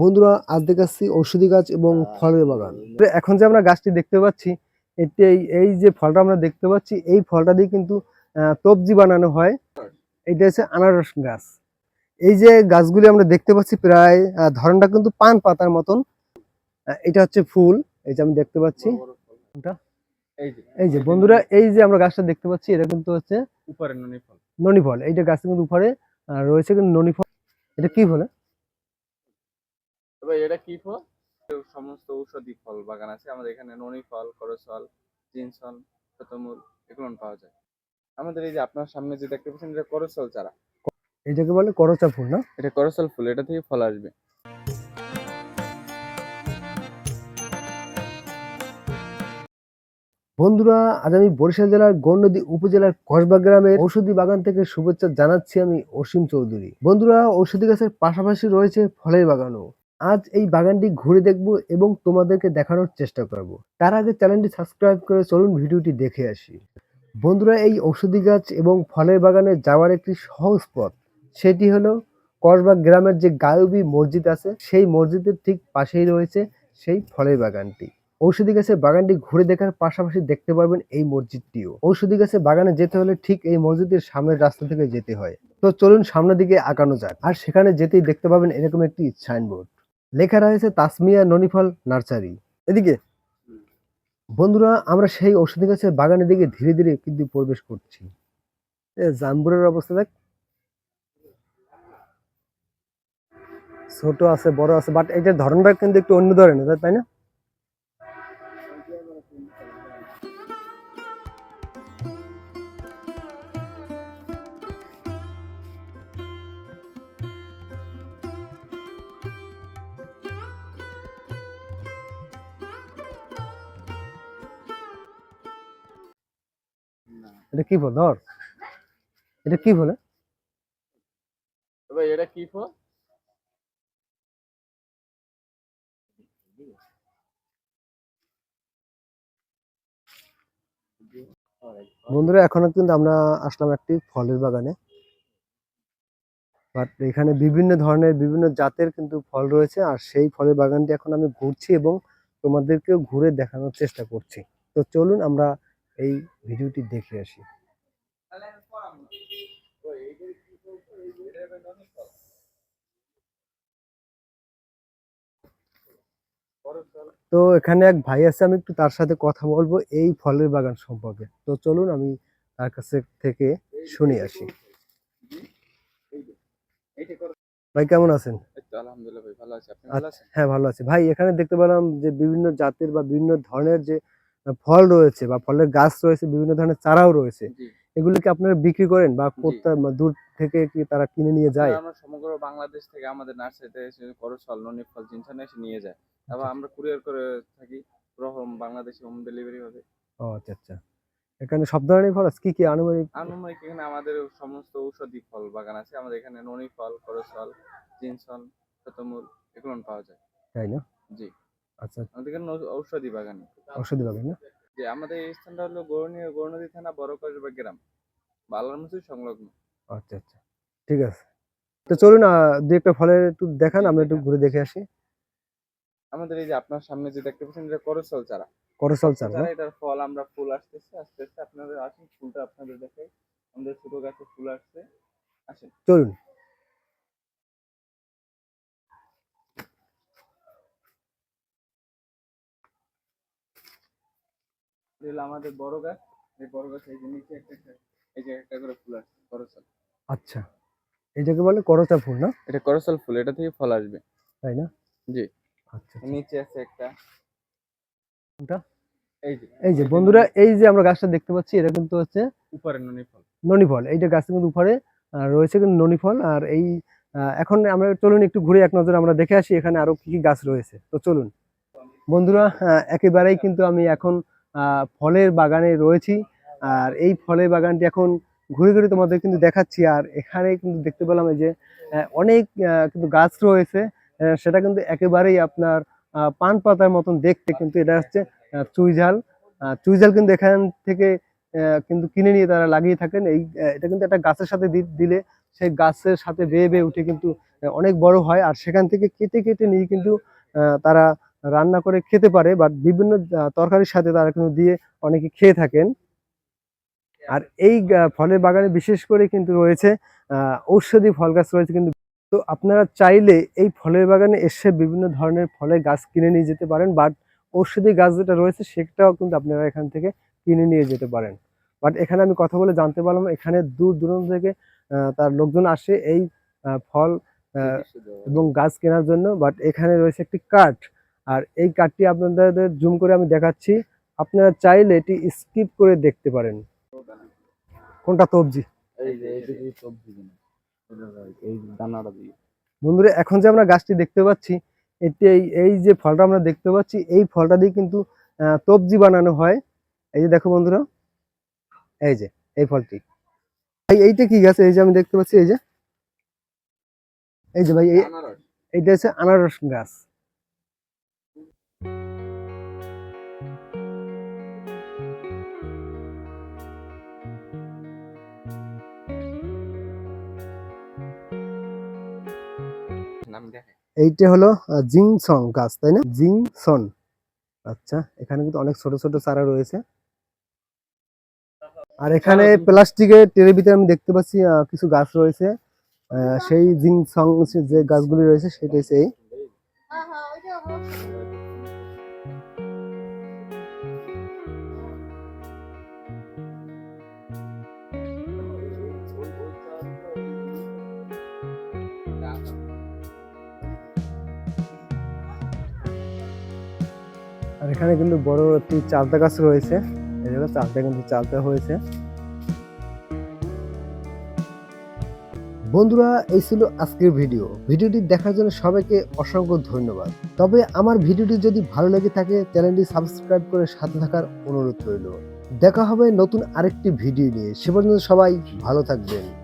বন্ধুরা আজ দেখাচ্ছি ঔষধি গাছ এবং ফলের বাগান। এখন যে আমরা গাছটি দেখতে পাচ্ছি এতে এই- এই যে ফলটা আমরা দেখতে পাচ্ছি এই ফলটা দিয়ে কিন্তু তবজি বানানো হয়। এটা হচ্ছে আনারস গাছ। এই যে গাছগুলি আমরা দেখতে পাচ্ছি প্রায় ধরনটা কিন্তু পান পাতার মতন। এটা হচ্ছে ফুল এই যে আমি দেখতে পাচ্ছি? এই যে। বন্ধুরা এই যে আমরা গাছটা দেখতে পাচ্ছি এটা কিন্তু হচ্ছে উপরে ননি ফল। ফল। এইটা গাছের কিন্তু উপরে রয়েছে কিন্তু ননি ফল। এটা কি ফলে? তবে এটা কি ফল? সমস্ত ঔষধি ফল বাগান আছে। আমাদের এখানে ননি ফল করসল জিনসন শতমূল এগুলো পাওয়া যায়। আমাদের এই যে আপনার সামনে যে দেখতে পাচ্ছেন এটা করসল চারা। এটাকে বলে করচা ফুল না? এটা করসল ফুল এটা থেকে ফল আসবে। বন্ধুরা আজ আমি বরিশাল জেলার গণ্ডদী উপজেলার কসবা গ্রামের ঔষধি বাগান থেকে শুভেচ্ছা জানাচ্ছি আমি অসীম চৌধুরী। বন্ধুরা ঔষধি গাছের পাশাপাশি রয়েছে ফলের বাগানও। আজ এই বাগানটি ঘুরে দেখব এবং তোমাদেরকে দেখানোর চেষ্টা করব। তার আগে চ্যানেলটি সাবস্ক্রাইব করে চলুন ভিডিওটি দেখে আসি। বন্ধুরা, এই ঔষধি গাছ এবং ফলের বাগানে যাওয়ার একটি সহজ পথ, সেটি হলো কসবা গ্রামের যে গায়বী মসজিদ আছে, সেই মসজিদের ঠিক পাশেই রয়েছে সেই ফলের বাগানটি। ঔষধি গাছের বাগানটি ঘুরে দেখার পাশাপাশি দেখতে পারবেন এই মসজিদটিও। ঔষধি গাছের বাগানে যেতে হলে ঠিক এই মসজিদের সামনের রাস্তা থেকে যেতে হয়। তো চলুন সামনের দিকে আগানো যাক। আর সেখানে যেতেই দেখতে পাবেন এরকম একটি সাইনবোর্ড লেখা রয়েছে তাসমিয়া ননিফল নার্সারি। এদিকে, বন্ধুরা, আমরা সেই ঔষধি গাছের বাগানের দিকে ধীরে ধীরে কিন্তু প্রবেশ করছি। জামবুরের জাম্বুরের অবস্থা দেখ। ছোট আছে, বড় আছে বাট এটার ধরনটা কিন্তু একটু অন্য ধরনের, তাই না? এটা কি ফল ধর। এটা কি বলে এটা কি ফল বন্ধুরা এখনও কিন্তু আমরা আসলাম একটি ফলের বাগানে। বাট এখানে বিভিন্ন ধরনের বিভিন্ন জাতের কিন্তু ফল রয়েছে আর সেই ফলের বাগানটি এখন আমি ঘুরছি এবং তোমাদেরকেও ঘুরে দেখানোর চেষ্টা করছি। তো চলুন আমরা এই ভিডিওটি দেখে আসি। তো এখানে এক ভাই আছে আমি একটু তার সাথে কথা বলব এই ফলের বাগান সম্পর্কে। তো চলুন আমি তার কাছে থেকে শুনে আসি। ভাই কেমন আছেন? আলহামদুলিল্লাহ ভাই ভালো আছি। আপনি ভালো আছেন? হ্যাঁ ভালো আছি। ভাই এখানে দেখতে পেলাম যে বিভিন্ন জাতের বা বিভিন্ন ধরনের যে ফল রয়েছে বা ফলের গাছ রয়েছে বিভিন্ন ধরনের চারাও রয়েছে। জি। এগুলো কি আপনারা বিক্রি করেন বা দূর থেকে কি তারা কিনে নিয়ে যায়? আমরা সমগ্র বাংলাদেশ থেকে আমাদের নার্সারিতে এসে করসল ননি ফল জিনসন এসে নিয়ে যায়। তারপর আমরা কুরিয়ার করে থাকি পুরো হোম বাংলাদেশে হোম ডেলিভারি হবে। ও আচ্ছা আচ্ছা। এখানে সব ধরনের ফল আছে? কি কি আনুমানিক? আনুমানিক এখানে আমাদের সমস্ত ঔষধি ফল বাগান আছে। আমাদের এখানে ননি ফল করসল জিনসন শতমূল এগুলো পাওয়া যায়। তাই না? জি। আচ্ছা। আমাদের এখানে ঔষধি বাগান। ঔষধি বাগান না? যে আমাদের এই স্থানটা হলো গৌরনী গৌরনদী থানা বড় কসবা গ্রাম। বালারমসি সংলগ্ন। আচ্ছা আচ্ছা। ঠিক আছে। তো চলুন আহ, দু একটা ফলের একটু দেখান আমরা একটু ঘুরে দেখে আসি। আমাদের এই যে আপনার সামনে যে দেখতে পাচ্ছেন এটা করসল চারা। করসল চারা এটার ফল আমরা ফুল আসতেছে আস্তে আস্তে আপনাদের আসুন ফুলটা আপনাদের দেখাই। আমাদের ছোট গাছে ফুল আসছে। আসেন। চলুন। এটা হলো আমাদের বড় গাছ। এই বড় গাছ এই যে নিচে একটা একটা এই যে একটা করে ফুল আসছে করসল। আচ্ছা। এটাকে বলে করচা ফুল না? এটা করসল ফুল এটা থেকে ফল আসবে। তাই না? জি। আচ্ছা নিচে আছে একটা। কোনটা? এই যে। এই যে বন্ধুরা এই যে আমরা গাছটা দেখতে পাচ্ছি এটা কিন্তু হচ্ছে উপরে ননি ফল। ননি ফল এইটা গাছের কিন্তু উপরে রয়েছে কিন্তু ননি ফল আর এই এখন আমরা চলুন একটু ঘুরে এক নজর আমরা দেখে আসি এখানে আরও কি কি গাছ রয়েছে। তো চলুন। বন্ধুরা একেবারেই কিন্তু আমি এখন ফলের বাগানে রয়েছি। আর এই ফলের বাগানটি এখন ঘুরে ঘুরে তোমাদের কিন্তু দেখাচ্ছি। আর এখানে কিন্তু দেখতে পেলাম যে অনেক কিন্তু গাছ রয়েছে। সেটা কিন্তু একেবারেই আপনার পান পাতার মতন দেখতে। কিন্তু এটা হচ্ছে চুইঝাল। চুইঝাল কিন্তু এখান থেকে কিন্তু কিনে নিয়ে তারা লাগিয়ে থাকেন। এই এটা কিন্তু একটা গাছের সাথে দিলে সেই গাছের সাথে বেয়ে বেয়ে উঠে কিন্তু অনেক বড় হয়। আর সেখান থেকে কেটে কেটে নিয়ে কিন্তু তারা রান্না করে খেতে পারে বাট বিভিন্ন তরকারির সাথে তারা কিন্তু দিয়ে অনেকে খেয়ে থাকেন। আর এই ফলের বাগানে বিশেষ করে কিন্তু রয়েছে ঔষধি ফল গাছ রয়েছে কিন্তু। তো আপনারা চাইলে এই ফলের বাগানে এসে বিভিন্ন ধরনের ফলের গাছ কিনে নিয়ে যেতে পারেন বাট ঔষধি গাছ যেটা রয়েছে সেটাও কিন্তু আপনারা এখান থেকে কিনে নিয়ে যেতে পারেন। বাট এখানে আমি কথা বলে জানতে পারলাম এখানে দূর দূরান্ত থেকে তার লোকজন আসে এই ফল এবং গাছ কেনার জন্য বাট এখানে রয়েছে একটি কাঠ। আর এই কাঠটি আপনাদের জুম করে আমি দেখাচ্ছি। আপনারা চাইলে এটি স্কিপ করে দেখতে পারেন। কোনটা তবজি? বন্ধুরা এখন যে আমরা গাছটি দেখতে পাচ্ছি এটি এই এই যে ফলটা আমরা দেখতে পাচ্ছি এই ফলটা দিয়ে কিন্তু তবজি বানানো হয়। এই যে দেখো বন্ধুরা এই যে এই ফলটি। ভাই এইটা কি গাছ? এই যে আমি দেখতে পাচ্ছি এই যে। এই যে ভাই এইটা হচ্ছে আনারস গাছ। এইটা হলো জিংসং গাছ তাই না? জিংসন। আচ্ছা এখানে কিন্তু অনেক ছোট ছোট চারা রয়েছে। আর এখানে প্লাস্টিকের ট্রের ভিতরে আমি দেখতে পাচ্ছি আহ, কিছু গাছ রয়েছে। আহ, সেই জিংসং যে গাছগুলি রয়েছে সেটা হচ্ছে। আর এখানে কিন্তু বড় একটি চালতা গাছ রয়েছে। এই কিন্তু চালতা হয়েছে। বন্ধুরা, এই ছিল আজকের ভিডিও। ভিডিওটি দেখার জন্য সবাইকে অসংখ্য ধন্যবাদ। তবে আমার ভিডিওটি যদি ভালো লেগে থাকে, চ্যানেলটি সাবস্ক্রাইব করে সাথে থাকার অনুরোধ রইল। দেখা হবে নতুন আরেকটি ভিডিও নিয়ে। সে পর্যন্ত সবাই ভালো থাকবেন।